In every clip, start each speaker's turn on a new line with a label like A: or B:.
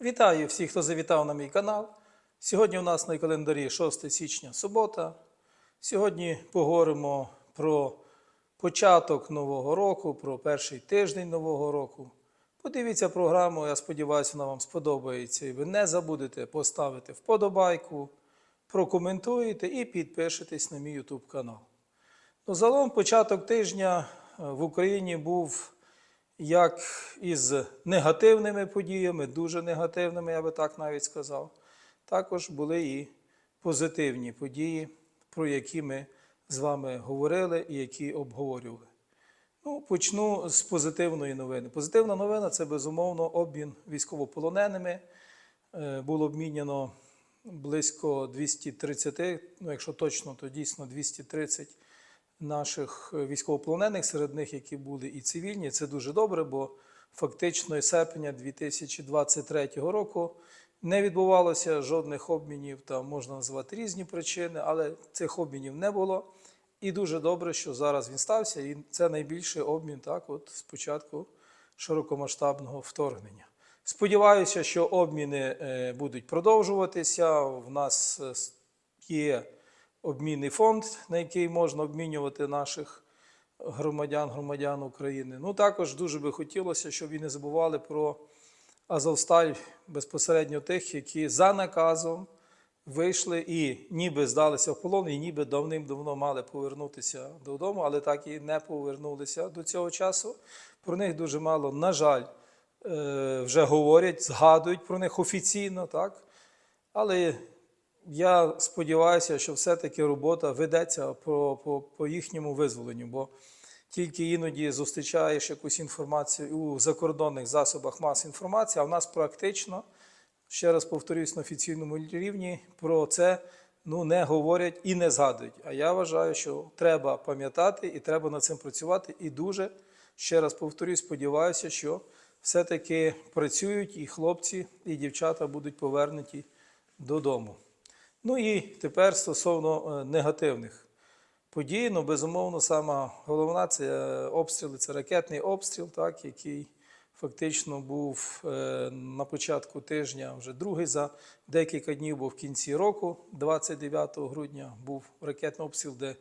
A: Вітаю всіх, хто завітав на мій канал. Сьогодні у нас на календарі 6 січня субота. Сьогодні поговоримо про початок нового року, про перший тиждень нового року. Подивіться програму, я сподіваюся, вона вам сподобається. І ви не забудете поставити вподобайку, прокоментуєте і підпишитесь на мій YouTube канал. Ну, загалом початок тижня е, в Україні був як із негативними подіями, дуже негативними, я би так навіть сказав. Також були і позитивні події, про які ми з вами говорили і які обговорювали. Ну, почну з позитивної новини. Позитивна новина це безумовно обмін військовополоненими. Е, Було обміняно близько 230, ну якщо точно, то дійсно 230 наших е, військовополонених, серед них, які були і цивільні. Це дуже добре, бо фактично із серпня 2023 року не відбувалося жодних обмінів, там можна назвати різні причини, але цих обмінів не було. І дуже добре, що зараз він стався, і це найбільший обмін так, от з початку широкомасштабного вторгнення. Сподіваюся, що обміни е, будуть продовжуватися. В нас е, є обмінний фонд, на який можна обмінювати наших громадян, громадян України. Ну також дуже би хотілося, щоб і не забували про Азовсталь безпосередньо тих, які за наказом вийшли і ніби здалися в полон, і ніби давним-давно мали повернутися додому, але так і не повернулися до цього часу. Про них дуже мало, на жаль, е, вже говорять, згадують про них офіційно, так? Але я сподіваюся, що все-таки робота ведеться по, по, по їхньому визволенню, бо тільки іноді зустрічаєш якусь інформацію у закордонних засобах мас інформації, а в нас практично, ще раз повторюсь, на офіційному рівні про це ну, не говорять і не згадують. А я вважаю, що треба пам'ятати і треба над цим працювати. І дуже, ще раз повторюсь, сподіваюся, що все-таки працюють і хлопці, і дівчата будуть повернуті додому. Ну і тепер стосовно е, негативних подій, ну, безумовно, сама головна це е, обстріли, це ракетний обстріл, так, який фактично був е, на початку тижня, вже другий за декілька днів, бо в кінці року, 29 грудня, був ракетний обстріл, де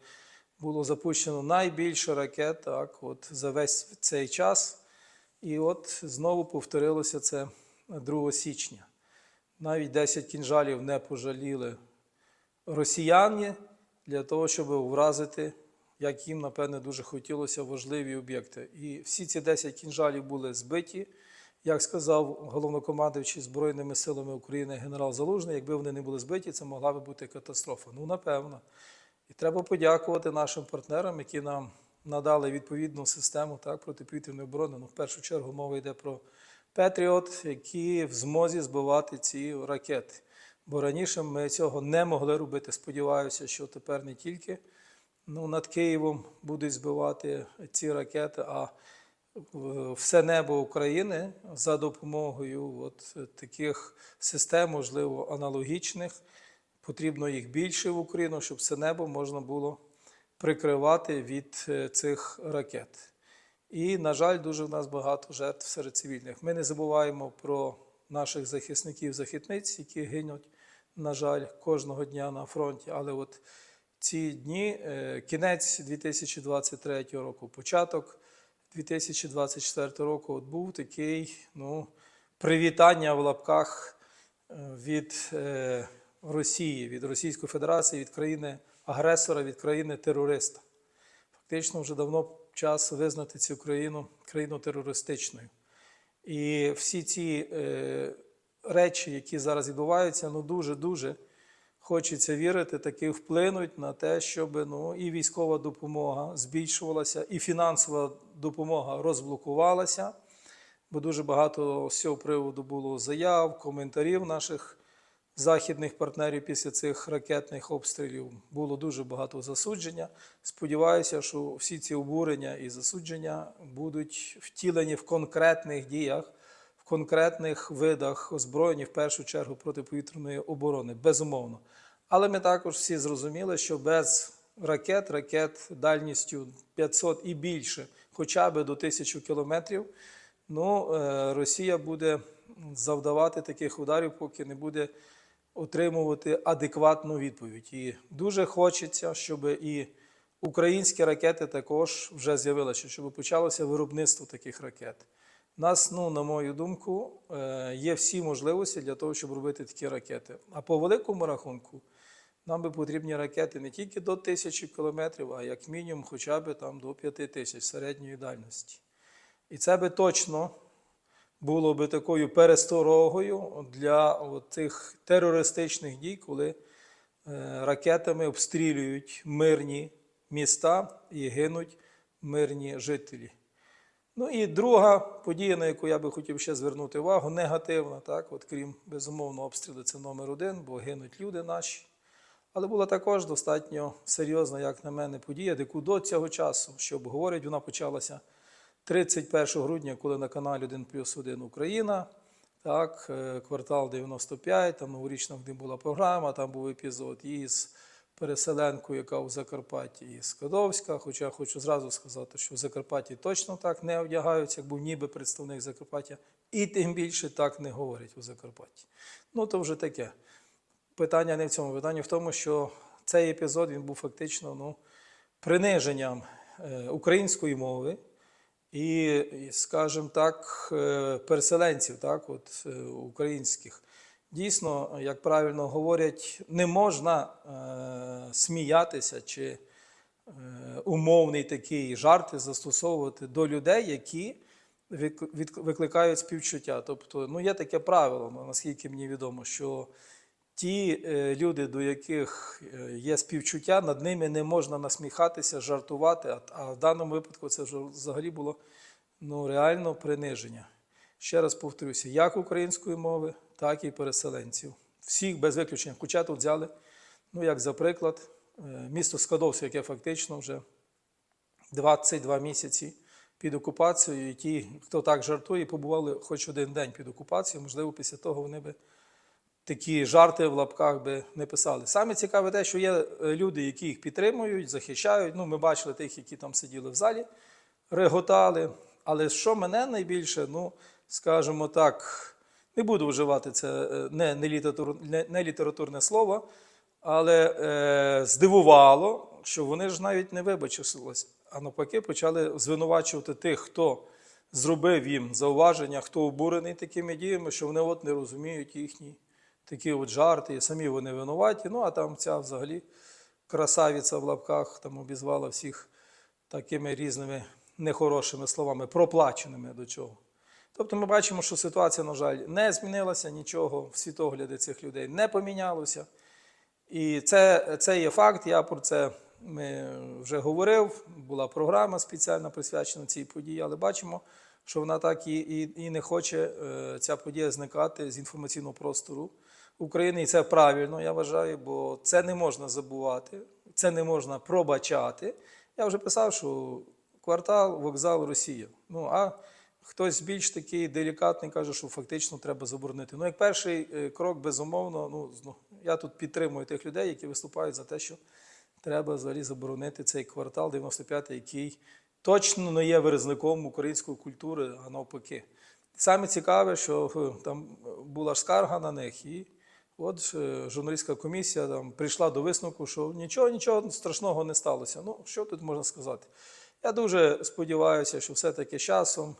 A: було запущено найбільше ракет так, от, за весь цей час. І от знову повторилося це 2 січня. Навіть 10 кінжалів не пожаліли росіяни для того, щоб вразити, як їм, напевне, дуже хотілося важливі об'єкти. І всі ці 10 кінжалів були збиті. Як сказав головнокомандуючий Збройними силами України генерал Залужний, якби вони не були збиті, це могла би бути катастрофа. Ну, напевно. І треба подякувати нашим партнерам, які нам надали відповідну систему так, протиповітряної оборони. Ну, в першу чергу мова йде про Петріот, які в змозі збивати ці ракети. Бо раніше ми цього не могли робити. Сподіваюся, що тепер не тільки ну, над Києвом будуть збивати ці ракети, а все небо України за допомогою от таких систем, можливо, аналогічних. Потрібно їх більше в Україну, щоб все небо можна було прикривати від е, цих ракет. І, на жаль, дуже в нас багато жертв серед цивільних. Ми не забуваємо про наших захисників, захисниць, які гинуть, на жаль, кожного дня на фронті. Але от ці дні, е, кінець 2023 року, початок 2024 року, от був такий ну, привітання в лапках е, від е, Росії, від Російської Федерації, від країни агресора, від країни терориста. Фактично вже давно час визнати цю країну країну терористичною. І всі ці е, речі, які зараз відбуваються, ну дуже-дуже хочеться вірити, таки вплинуть на те, щоб ну, і військова допомога збільшувалася, і фінансова допомога розблокувалася. Бо дуже багато з цього приводу було заяв, коментарів наших західних партнерів після цих ракетних обстрілів. Було дуже багато засудження. Сподіваюся, що всі ці обурення і засудження будуть втілені в конкретних діях, в конкретних видах озброєння, в першу чергу протиповітряної оборони, безумовно. Але ми також всі зрозуміли, що без ракет, ракет дальністю 500 і більше, хоча б до 1000 кілометрів, Ну, е, Росія буде завдавати таких ударів, поки не буде отримувати адекватну відповідь. І дуже хочеться, щоб і українські ракети також вже з'явилися, щоб почалося виробництво таких ракет. У нас, ну, на мою думку, е, є всі можливості для того, щоб робити такі ракети. А по великому рахунку, нам би потрібні ракети не тільки до тисячі кілометрів, а як мінімум хоча б там до п'яти тисяч середньої дальності. І це би точно було би такою пересторогою для тих терористичних дій, коли е, ракетами обстрілюють мирні міста і гинуть мирні жителі. Ну і друга подія, на яку я би хотів ще звернути увагу, негативна, так, от крім безумовно обстрілу, це номер один, бо гинуть люди наші. Але була також достатньо серйозна, як на мене, подія, яку до цього часу, що обговорюють, вона почалася 31 грудня, коли на каналі 1 плюс 1 Україна, так, е, квартал 95, там новорічна в була програма, там був епізод із переселенкою, яка у Закарпатті із Скадовська. Хоча хочу зразу сказати, що в Закарпатті точно так не одягаються, як був ніби представник Закарпаття, і тим більше так не говорять у Закарпатті. Ну, то вже таке. Питання не в цьому. Питання в тому, що цей епізод він був фактично ну, приниженням е, української мови і, скажімо так, е, переселенців, так, от, е, українських. Дійсно, як правильно говорять, не можна е, сміятися чи е, умовний такий жарти застосовувати до людей, які вик- викликають співчуття. Тобто, ну, є таке правило, наскільки мені відомо, що ті е, люди, до яких е, є співчуття, над ними не можна насміхатися, жартувати. А, в даному випадку це взагалі було ну, реально приниження. Ще раз повторюся, як української мови, так і переселенців. Всіх без виключення. Хоча тут взяли, ну як за приклад, е, місто Скадовське, яке фактично вже 22 місяці під окупацією, і ті, хто так жартує, побували хоч один день під окупацією, можливо, після того вони би такі жарти в лапках би не писали. Саме цікаве те, що є е, люди, які їх підтримують, захищають. Ну, ми бачили тих, які там сиділи в залі, реготали. Але що мене найбільше, ну, скажімо так, не буду вживати це е, не, не, літератур, не, не літературне слово, але е, здивувало, що вони ж навіть не вибачилися, а навпаки почали звинувачувати тих, хто зробив їм зауваження, хто обурений такими діями, що вони от не розуміють їхні такі от жарти, і самі вони винуваті. Ну, а там ця взагалі красавиця в лапках там обізвала всіх такими різними нехорошими словами, проплаченими до чого. Тобто ми бачимо, що ситуація, на жаль, не змінилася, нічого в світогляді цих людей не помінялося. І це, це є факт. Я про це ми вже говорив. Була програма спеціальна присвячена цій події, але бачимо, що вона так і, і, і не хоче е, ця подія зникати з інформаційного простору України. І це правильно, я вважаю, бо це не можна забувати, це не можна пробачати. Я вже писав, що квартал, вокзал, Росія. Ну а хтось більш такий делікатний каже, що фактично треба заборонити. Ну, як перший е, крок, безумовно, ну, я тут підтримую тих людей, які виступають за те, що треба взагалі заборонити цей квартал 95, який точно не є виразником української культури, а навпаки. Саме цікаве, що е, там була ж скарга на них, і от е, журналістська комісія там прийшла до висновку, що нічого, нічого страшного не сталося. Ну, що тут можна сказати? Я дуже сподіваюся, що все-таки часом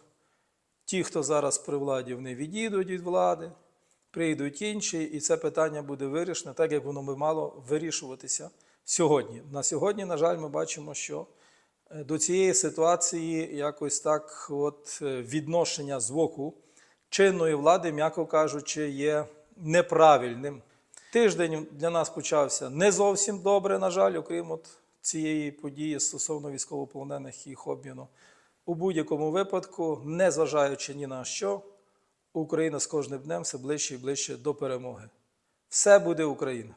A: ті, хто зараз при владі, вони відійдуть від влади, прийдуть інші, і це питання буде вирішено, так як воно би мало вирішуватися сьогодні. На сьогодні, на жаль, ми бачимо, що е, до цієї ситуації якось так от е, відношення з боку чинної влади, м'яко кажучи, є неправильним. Тиждень для нас почався не зовсім добре, на жаль, окрім от цієї події стосовно військовополонених і їх обміну. У будь-якому випадку, незважаючи ні на що, Україна з кожним днем все ближче і ближче до перемоги. Все буде Україна!